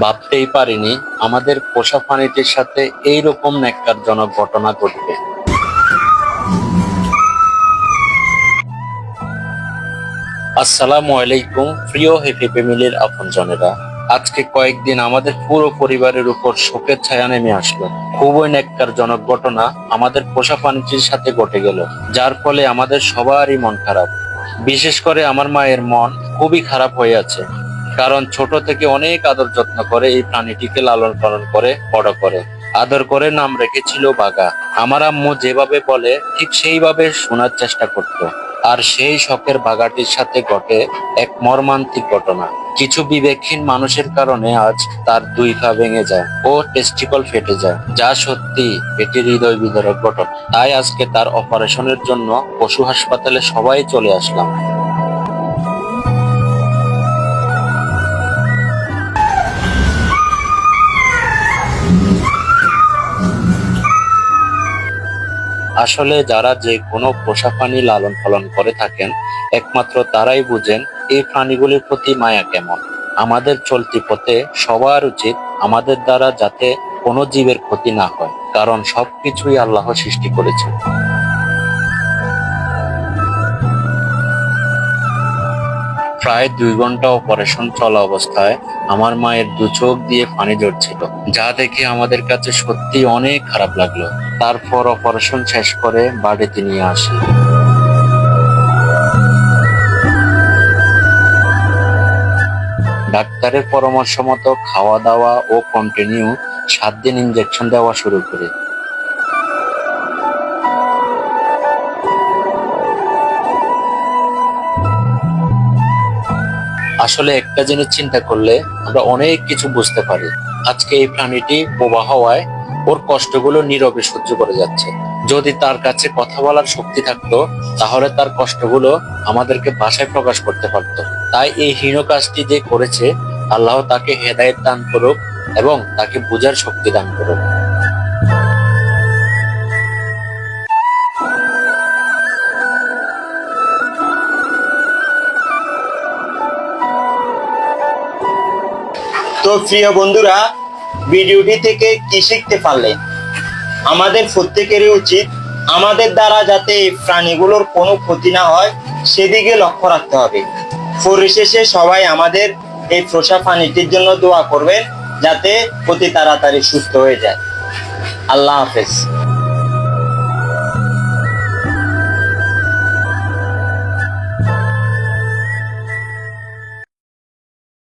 ভাবতেই পারিনি আমাদের পোষা প্রাণীটির সাথে এইরকম ন্যাক্কারজনক ঘটনা ঘটবে। আসসালামু আলাইকুম, প্রিয় হেপি ফ্যামিলির আপনজনেরা। আজকে কয়েকদিন আমাদের পুরো পরিবারের উপর শোকের ছায়া নেমে আসলো। খুবই ন্যাক্কারজনক ঘটনা আমাদের পোষা প্রাণীটির সাথে ঘটে গেল, যার ফলে আমাদের সবারই মন খারাপ। বিশেষ করে আমার মায়ের মন খুবই খারাপ হয়ে আছে। কারণ ছোট থেকে অনেক আদর যত্ন করে এই প্রাণীটিকে লালন পালন করে, বড় করে। আদর করে নাম রেখেছিল বাগা। আমার আম্মু যেভাবে বলে, ঠিক সেইভাবে শোনার চেষ্টা করত। আর সেই শখের বাগাটির সাথে ঘটে এক মর্মান্তিক ঘটনা। কিছু বিবেকহীন মানুষের কারণে আজ তার দুই পা ভেঙে যায় ও টেস্টিকল ফেটে যায়, যা সত্যি এটি হৃদয় বিদারক ঘটনা। তাই আজকে তার অপারেশনের জন্য পশু হাসপাতালে সবাই চলে আসলাম। আসলে যারা যে কোনো পোষা প্রাণী লালন পালন করে থাকেন, একমাত্র তারাই বুঝেন এই প্রাণীগুলির প্রতি মায়া কেমন। আমাদের চলতি পথে সবার উচিত আমাদের দ্বারা যাতে কোনো জীবের ক্ষতি না হয়, কারণ সবকিছুই আল্লাহ সৃষ্টি করেছে প্রায় দুই ঘণ্টা অপারেশন চলা অবস্থায় আমার মায়ের দু চোখ দিয়ে পানি ঝরছিল, যা দেখে আমাদের কাছে সত্যি অনেক খারাপ লাগল। তারপর অপারেশন শেষ করে বাড়িতে নিয়ে আসি। ডাক্তারের পরামর্শ মতো খাওয়া দাওয়া ও কন্টিনিউ সাত দিন ইঞ্জেকশন দেওয়া শুরু করে। আসলে একটা জিনিস চিন্তা করলে আমরা অনেক কিছু বুঝতে পারি। আজকে এই প্রাণীটি বোবা হওয়ায় ওর কষ্টগুলো নীরবে সহ্য করে যাচ্ছে। যদি তার কাছে কথা বলার শক্তি থাকতো, তাহলে তার কষ্টগুলো আমাদেরকে ভাষায় প্রকাশ করতে পারতো। তাই এই হীন কাজটি যে করেছে, আল্লাহ তাকে হেদায়েত দান করুক এবং তাকে বোঝার শক্তি দান করুক। তো প্রিয় বন্ধুরা ভিডিওটি থেকে কি শিখতে পারলেন? আমাদের প্রত্যেকেরই উচিত আমাদের দ্বারা যাতে এই প্রাণীগুলোর কোনো ক্ষতি না হয়, সেদিকে লক্ষ্য রাখতে হবে। পরিশেষে সবাই আমাদের এই পোষা প্রাণীটির জন্য দোয়া করবেন, যাতে অতি তাড়াতাড়ি সুস্থ হয়ে যায়। আল্লাহ হাফেজ।